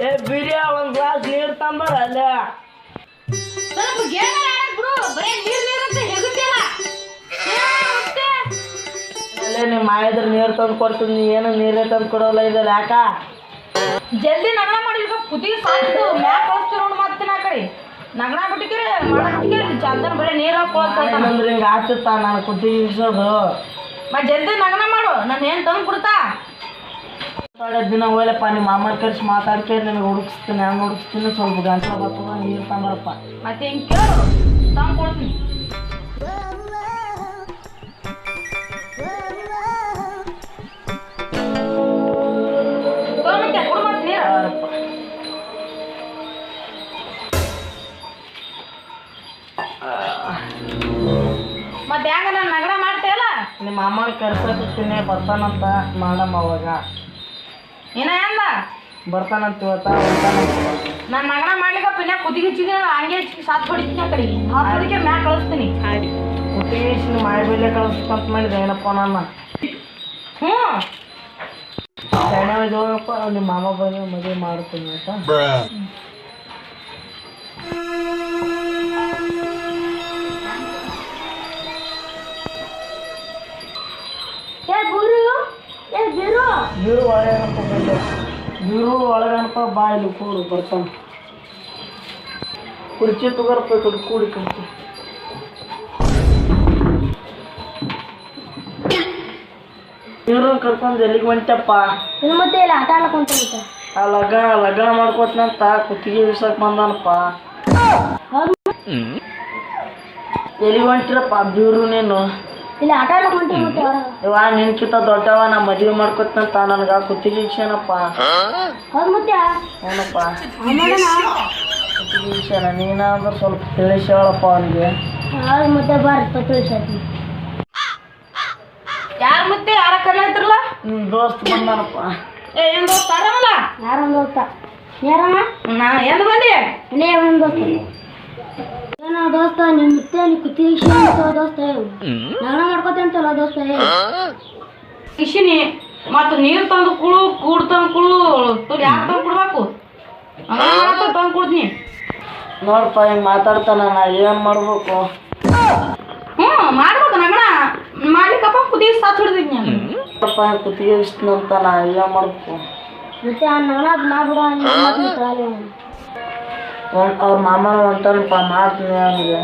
ಏ ಒಂದ್ ಗ್ಲಾಸ್ ನೀರ್ ತಂಬರ ಅಲ್ಲ. ಸ್ವಲ್ಪ ಗೇಮ್ ಆಡಕ್ ಬಿಡು. ಬರೀ ನೀರ್ ನೀರ್ ಅಂತ ಹೆಗುತ್ತಿಲ್ಲ ಅಲ್ಲೇ ನಿಮ್ಮ ಮಾಯದ್ರ ನೀರ್ ತಂದು ಕೊಡ್ತೀನಿ. ನೀ ಏನು ನೀರೇ ತಂದು ಕೊಡೋಲ್ಲ ಇದಲ್ಲ ಯಾಕ? ಜಲ್ದಿ ನಗಣ ಮಾಡಿಲ್ಕ ಕುದಿ ಸಾಕು ಮ್ಯಾಕ್ ಕಳಿಸ್ತೀವಿ ನೋಡು ಮತ್ತೆ ನಾ ಕಡೆ. ನಗಣ ಬಿಟ್ಟಿಕ್ರೆ ಚಂದನ್ ಬರೀ ನೀರು ಹಾಕೊಳ್ತಾನ ಹಿಂಗೆ ಆಗ್ತಿತ್ತ ನಾನು ಕುಟ್ಟಿ ಇಸೋದು ಮತ್ ಜಲ್ದಿ ಮಾಡು ನಾನು ಏನು ತಂದು ಕೊಡ್ತಾ? ಥೋಡೆ ದಿನ ಹೋಗ್ಲಪ್ಪ ನಿಮ್ಮ ಮಾಮನ ಕರ್ಸಿ ಮಾತಾಡ್ಕೆ ನಿನಗೆ ಹುಡುಕಿಸ್ತೀನಿ ಹಂಗೆ ಹುಡುಕಿಸ್ತೀನಿ ಸ್ವಲ್ಪ ಗಂಟಲು ಬರ್ತದ ನೀರು ತಂಬರಪ್ಪ ಮತ್ತೆ ಹಿಂಗೆ ಕೇಳು ತಂದು ಕೊಡ್ತೀನಿ. ಮತ್ತೆ ಹೆಂಗ ನಾನು ನಗರ ಮಾಡ್ತೇಯಲ್ಲ ನಿಮ್ಮ ಅಮ್ಮನ ಕರ್ಸಕತ್ತೀನಿ ಬರ್ತಾನಂತ ಮಾಡಮ್ಮ ಅವಾಗ. ಏನ ಎಂದ ಬರ್ತಾನಂತ ಇವತ್ತ ನಾನು ನಗರ ಮಾಡ್ಲಿಕ್ಕೆ ಪಿನ್ನ ಕುದಿಗೆ ಚಿಗಿ ಹಂಗೆ ಸಾತ್ ಹೊಡಿತೀನಿ ಆ ಕಡೆ. ಅದಕ್ಕೆ ಮ್ಯಾ ಮ್ಯಾಕ್ ಕಳಿಸ್ತೀನಿ. ಕುಟ್ಟಿಗೆ ಮಾಡಿ ಕಳಿಸ್ಕೊಂತ ಮಾಡಿದೆ ಏನಪ್ಪ ನನ್ನ ಹ್ಞೂ. ಸಣ್ಣ ಹೋಗಪ್ಪ ನಿಮ್ಮ ಮಾಮ ಬಂದು ಮದುವೆ ಮಾಡ್ತೀನಿ ಆಯ್ತಾ ಬೀರು. ಒಳಗನಪ್ಪ ಬಂದೆ ಬೀರು ಕೂಡು ಬರ್ತಾನ. ಕುರ್ಚಿ ತಗೋರಪ್ಪ ಕೊಡು ಕಡೆ ಕುರ್ಚಿ. ಬೀರು ಕರ್ಕೊಂಡು ಎಲ್ಲಿಗೆ ಹೊಂಟಪ್ಪ ಇನ್ನು ಮತ್ತೆ ಇಲ್ಲ ಆಟ ಆಡ್ಕೊಂತ ಆ ಲಗ್ನ ಲಗ್ನ ಮಾಡ್ಕೋತ್ನಂತ ಕುತ್ತಿಗೆ ವಿಸಕ್ ಬಂದಾನಪ್ಪ. ಎಲ್ಲಿಗೆ ಹೊಂಟಿರಪ್ಪ ಬೀರು ನೀನು? ಇಲ್ಲ ಆಟ ಆಡ್ಕೊಂತ ಇವ ನಿನ್ಕಿಂತ ದೊಡ್ಡವ ನಾ ಮದ್ವೆ ಮಾಡ್ಕೊತಂತ ನನಗ ಕುತ್ತಿಗೆ ವಿಷಯನಪ್ಪ ಹೌದು ಮತ್ತೆ? ಏನಪ್ಪ? ನೀನಾದ್ರೂ ಸ್ವಲ್ಪ ತಿಳಿಸಿ ಹೇಳಪ್ಪ ಅವನಿಗೆ. ಹೌದು ಮತ್ತೆ ಬಾರಪ್ಪ ತಿಳಿಸತಿ ಯಾರ ಮತ್ತೆ? ಯಾರ ಕರೆಯತ್ರಲ್ಲ ನಿಮ್ ದೋಸ್ತ್ ಬಂದಾನಪ್ಪ. ಏ ಏನ್ ದೋಸ್ತ ಆರಾಮಲ್ಲ ಯಾರೊಂದು ದೋಸ್ತ? ಯಾರಮ್ಮ ನಾ ಎಂದು ಬಂದೆ? ಇಲ್ಲೇ ಒಂದು ದೋಸ್ತ? ಏನೋ ದೋಸ್ತ ನಿಮ್ಮ ಮತ್ತೆ ಅಲ್ಲಿ ಕುತ್ತಿಗೆ ದೋಸ್ತ? ನಗಣ ಮಾಡ್ಕೋತೆ ಅಂತಲ್ಲ ದೋಸ್ತ? ಕಿಶಿನಿ ಮತ್ತು ನೀರು ತಂದು ಕುಳು ಕೂಡ್ ತಂದು ಕುಳು ಯಾಕೆ ತಂದು ಕುಡ್ಬೇಕು? ತಂದು ಕೊಡ್ತೀನಿ ನೋಡಪ್ಪ ಹಿಂಗ್ ಮಾತಾಡ್ತಾನ ನಾ ಏನು ಮಾಡ್ಬೇಕು? ಹ್ಞೂ ಮಾಡ್ಬೇಕು ನಗಣ. ಮಾಡ್ಲಿಕ್ಕಪ್ಪ ಕುದಿ ಸಾತ್ ಹಿಡ್ದಿದ್ನಿ ನಾನು. ನೋಡಪ್ಪ ಕುತ್ತಿಗೆ ವಿಷ್ಣಂತ ನಾ ಏನ್ ಮಾಡ್ಬೇಕು? ಮತ್ತೆ ಆ ನಗಣ ಮಾಡ್ಬಿಡ ಅವ್ರ ಮಾಮನ ಒಂದು ಮಾಡ್ತೀನಿ ಅವನಿಗೆ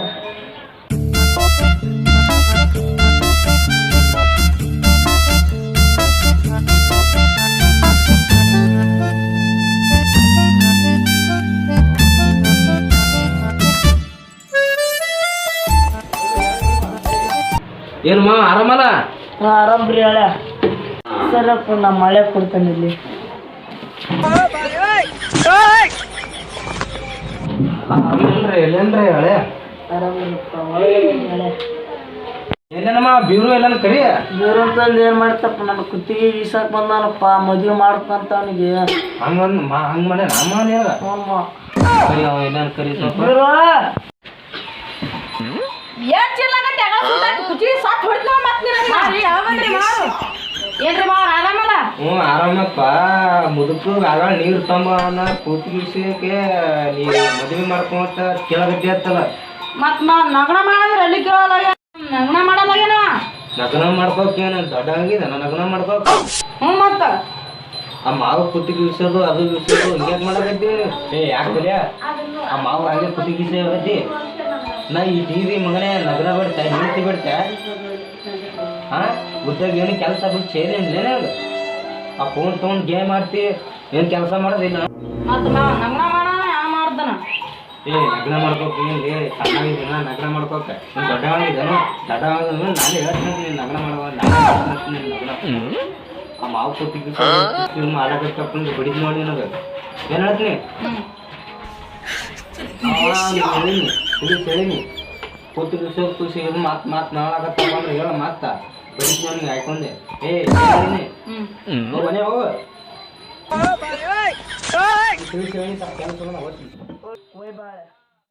ಏನು ಮಾವ ಆರಾಮಲ್ಲ? ಹಾ ಆರಾಮ್ರಿ ಹೇಳ ಸರಪ್ಪ ನಾ ಮಳೆ ಕೊಡ್ತಾನೆ ಇಲ್ಲಿ. ಎಲ್ಲೇನ್ರಿ ಹಳೆ? ಎಲ್ಲೇನಮ್ಮ ಬೀರು ಎಲ್ಲಾನ ಕರಿ? ಬೇರೊಂದಲ್ಲಿ ಏನ್ ಮಾಡ್ತಪ್ಪ ನನ್ನ ಕುತ್ತಿಗೆ ಈಸಾಕ್ ಬಂದಾನಪ್ಪ ಮದ್ವೆ ಮಾಡ್ತಂತ ಅವನಿಗೆ. ಹಂಗಂದ್ ಮಾ ಹಂಗೆ ಮಾಡ್ಯಾನ? ಅಮ್ಮ. ನೀಗ ಕರಿ ಅವ ಎಲ್ಲಾನ ಕರಿ ಸ್ವಲ್ಪ. ಏನ್ ಸಾತ್ ಮತ್ತೆ ಏನ್ರಿ ಮಾವ್ರ ಆರಾಮಲ್ಲ ಹ್ಞೂ ಆರಾಮಪ್ಪ. ಮುದುಕು ಆರಾಮ ನೀರು ತಂಬ ಅನ್ನ ಕೂತ್ಗಿಸಕ್ಕೆ ನೀ ಮದುವೆ ಮಾಡ್ಕೊಂತ ಕೇಳಗದ್ದೆ ಅಂತಲ್ಲ ಮತ್ ನಾ ನಗಣ ಮಾಡಿದ್ರೆ ಅಲ್ಲಿ ಕೇಳಲ್ಲ ನಗಣ ಮಾಡಲ್ಲ ನಗನ ಮಾಡ್ಕೋಕ್ ಏನು ದೊಡ್ಡ ಆಗಿದೆ ನಗನ ಮಾಡ್ಕೋಕ? ಹ್ಞೂ ಮತ್ತ. ಆ ಮಾವ ಕುತ್ತಿಗೆ ವಿಸೋದು ಅದು ವಿಸೋದು ಹಿಂಗ್ಯಾಕ್ ಮಾಡಕತ್ತಿ? ಏ ಯಾಕೆ ಆ ಮಾವ ಹಂಗೆ ಕುತ್ತಿಗೆ ವಿಸತಿ ನಾ ಈ ಟಿವಿ ಮಗನೇ ನಗರ ಬಿಡ್ತಾ ಹೆಂಡತಿ ಬಿಡ್ತಾ? ಹಾ? ಉದ್ಯೋಗ ಏನು ಕೆಲಸ ಬಿಟ್ಟು ಅದು ಆ ಫೋನ್ ತೊಗೊಂಡು ಗೇಮ್ ಆಡ್ತಿ ಏನು ಕೆಲಸ ಮಾಡೋದಿಲ್ಲ ಮತ್ತೆ ನಾವ್ ನಗಣ ಮಾಡೋಣ ಯಾ ಮಾಡ್ದನ? ಏ ನಗ್ನ ಮಾಡ್ಕೋಕ್ ಏನು ಏ ಸಣ್ಣಾಗಿದ್ದೀನ ನಗ್ನ ಮಾಡ್ಕೋಕ. ನೀನು ದೊಡ್ಡವಾಗಿದ್ದಾನು ದೊಡ್ಡವಾಗಿದ್ದಾನು ನಾನು ಹೇಳ್ತೀನಿ ನೀನು ನಗ್ನ ಮಾಡುವ ನಗ್ನ ಆ ಮಾವು ಆಡಕತ್ತಪ್ಪ ಬಿಡಿದ್ ನೋಡಿ ನನಗೆ. ಏನು ಹೇಳ್ತೀನಿ? ಹೇಳಿನಿ ಕೂತು ವಿಷಯ ಖುಷಿ ಇದು ಮಾತು ಮಾತು ನಾಳಾಗತ್ತಪ್ಪ ಅಂದ್ರೆ ಹೇಳ ಮಾತ. ಬರೀ ನೋಡಿ ಹಾಕೊಂಡೆ ಏ ಮನೆ ಹೋಗು. ಓಯ್ ಬಾಳೆ.